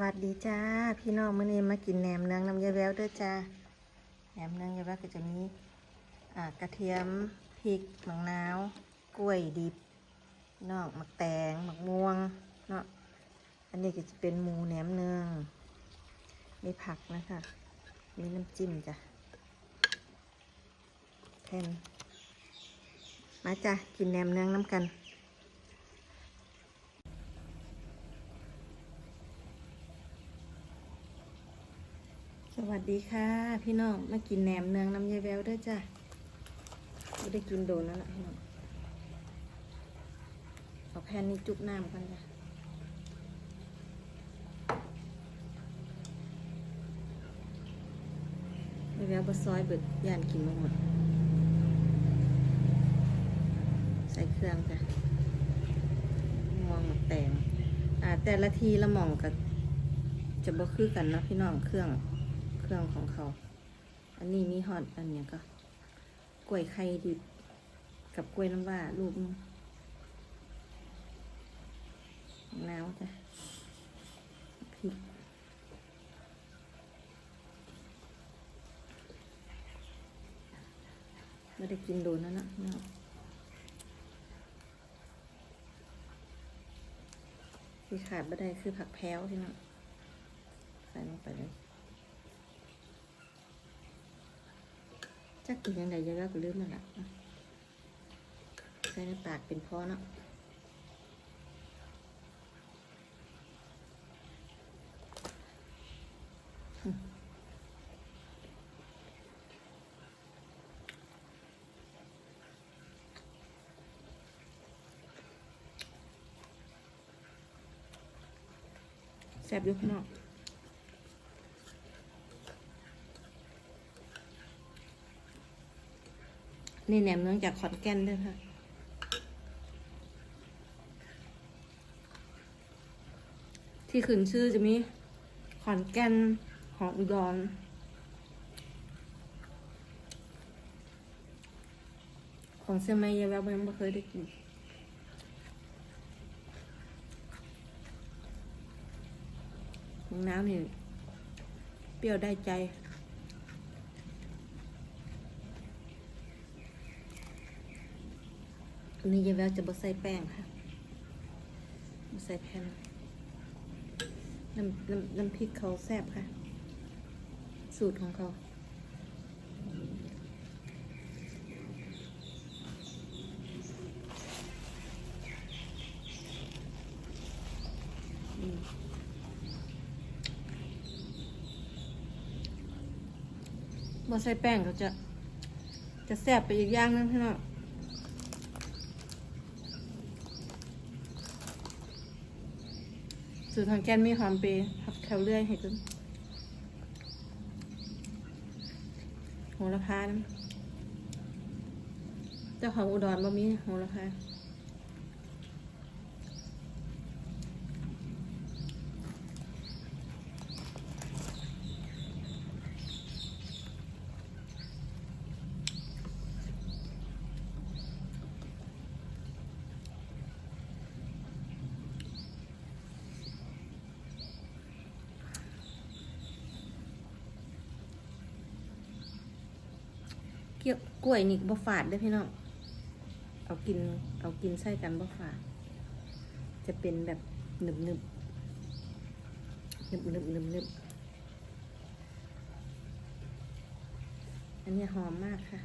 วัสดีจ้า พี่น้องมื้อนี้มากินแหนมเนืองน้ำยาแววเด้วยจ้าแหนมเนืองยาแววก็จะมีอ่ากระเทียมพริกมะนาวกล้วยดิบนอกหมักแตงหมักม่วงเนาะอันนี้ก็จะเป็นหมูแหนมเนืองมีผักนะคะมีน้ำจิ้มจ้ะแทนมาจ้ะกินแหนมเนืองน้ำกัน ส วัสดีค่ะ พี่น้องมากินแหนมเนืองน้ำยายแววด้วยจ้ะไม่ได้กินโดนแล้วล่ะพี่น้องเอาแผ่นนี้จุบน้ำกันจ้ะยายแววบะซอยเบิดย่านกินมาหมด ใส่เครื่องจ้ะมองแตงอ่าแต่ละทีละหม่องกับจะบ่คือกันนะพี่น้องเครื่อง รื่องของเขา อันนี้มีฮอตอันเนี้ยก็กล้วยไข่ดิบกับกล้วยน้ำว้าลูกนึงมะนาวจ้ะพริกไม่ได้กินโดนแล้วนะพี่น้องที่ขาดไม่ได้คือผักแพ้วพี่น้องใส่ลงไปเลย จักกินยังไงยังก็ลืมมันละอะใส่ในปากเป็นพอเนาะแซ่บอยู่พี่น้อง นี่แหนมเนืองจากขอนแก่นด้วยค่ะที่ขึ้นชื่อจะมีขอนแก่นหอมอุดรของเซมายยาแววยังไม่เคยได้กินน้ำนี่เปรี้ยวได้ใจ อันนี้ยายแววจะบ่ใส่แป้งค่ะบ่ใส่แผ่นน้ำน้ำน้ำพริกเขาแซ่บค่ะ สูตรของเขาบ่ใส่แป้งเขาจะ จะแซ่บไปอีกอย่างนึงพี่น้อง สูตรทางแกนมีความเปย์ผับแถวเลื่อยให้ขึ้นโหระพานะเจ้าของอุดรบ่มีโหระพาเกี่ยวกล้วยนี่บ่ฝาดด้อพี่น้อง เอากิน เอากินใส่กันบ่ฝาด จะเป็นแบบหนึบหนึบหนึบหนึบหนึบหนึบอันนี้หอมมากค่ะ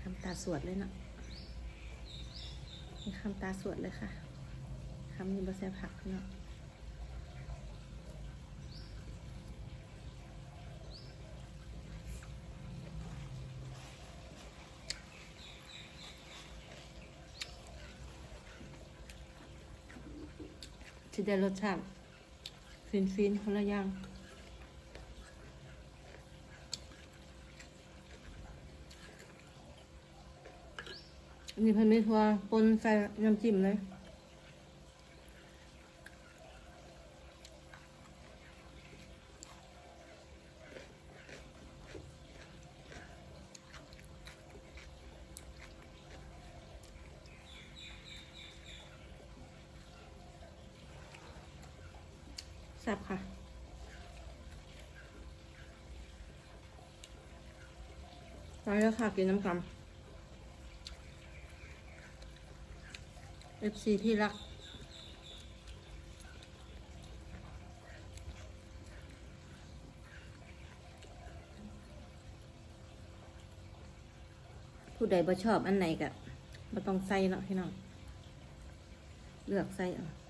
คำตาสวดเลยเนาะนี่คำตาสวดเลยค่ะคำนี้บะแซ่ผักเนาะ ได้รสชาติ ฟินฟินๆคนละอย่างอันนี้เพิ่นไม่ทัวปนใส่น้ำจิ้มเลย แซ่บค่ะ ไปแล้วค่ะ กินน้ำกำ FC ที่รัก ผู้ใดบ่ชอบอันไหนกะบ่ต้องใส่เนาะพี่น้อง เลือกใส่เอา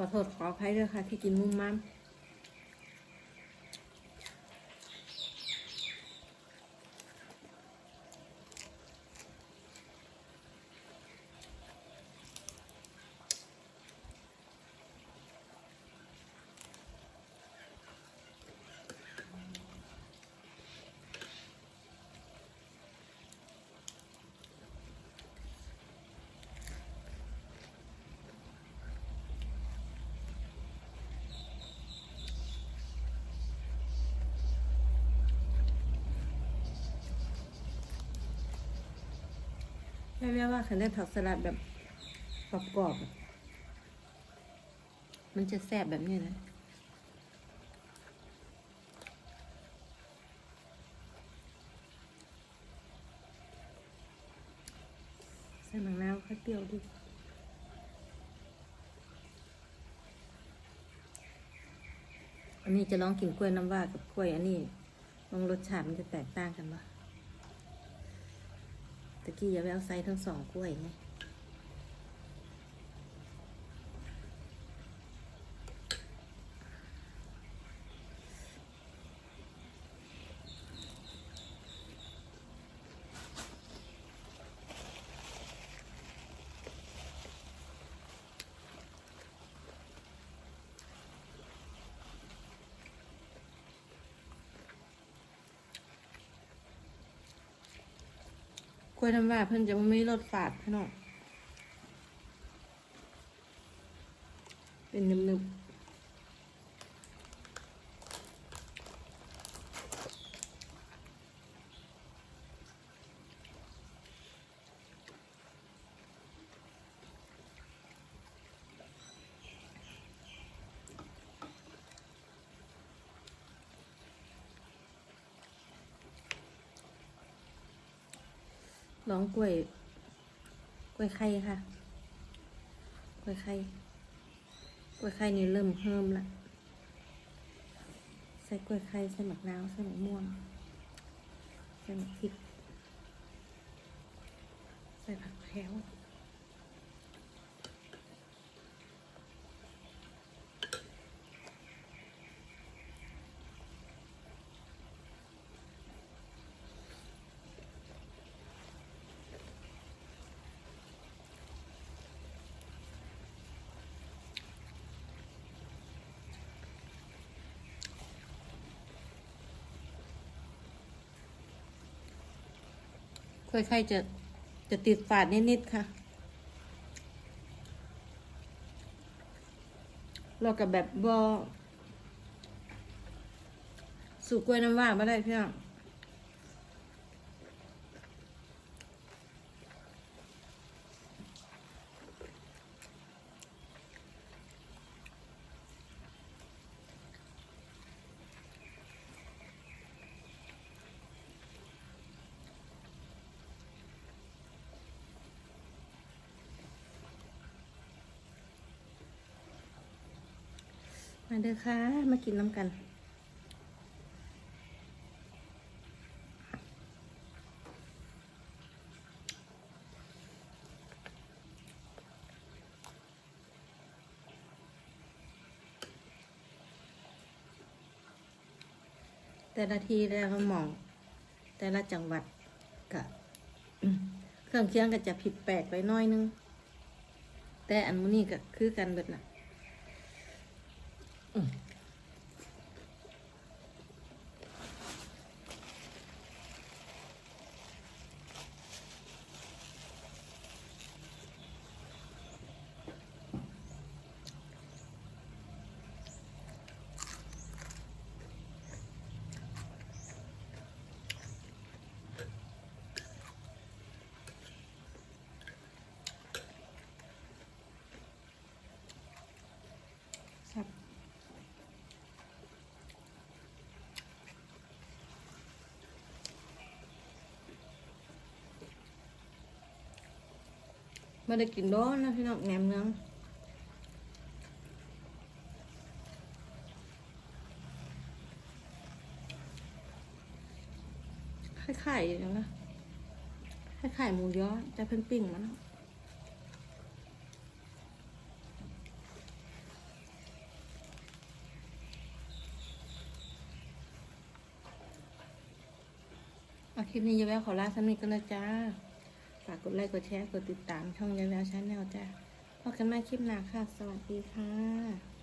ขอโทษขออภัยด้วยค่ะที่กินมุมมามแม่ว่าฉันได้ผักสลัดแบบกรอบๆมันจะแซ่บแบบนี้นะใส่มะนาวค่อยเปรี้ยวดิอันนี้จะลองกินกล้วยน้ำว้ากับกล้วยอันนี้ลองรสชาติมันจะแตกต่างกันปะ ตะกี้อย่าไปเอาไซส์ทั้งสองกล้วยไง กล้วยน้ำว้าเพิ่นจะไม่รสฝาดพี่น้องเป็นนึบๆ ลองกล้วย กล้วยไข่ค่ะ กล้วยไข่กล้วยไข่นี่เริ่มเฮิมละใส่กล้วยไข่ใส่หมักนาวใส่หมักม่วงใส่หมักพริกใส่ผักแพรว ค่อยๆจะจะติดฝาดนิดๆค่ะ เรากับแบบบอสูกล้วยน้ำว่าไม่ได้พี่น้อง มาเด้อค่ะ มากินน้ำกัน แต่ละที่แต่ละหมอง แต่ละจังหวัดกะเครื่องเคียงก็จะผิดแปลกไปน้อยนึง แต่อันมื้อนี้ก็คือกันเบิดน่ะ ม ไม่ได้กินโดนนะพี่น้องแหนมเนืองคล้ายๆอย่างนะคล้ายๆหมูย้อแต่เพิ่นปิ้งมันเอาคลิปนี้อยาแววขอลาสามีกันนะจ้า ฝากกดไลค์ กดแชร์ กดติดตามช่องยายแวๆชาแนลจ้าพบกันใหม่คลิปหน้าค่ะ สวัสดีค่ะ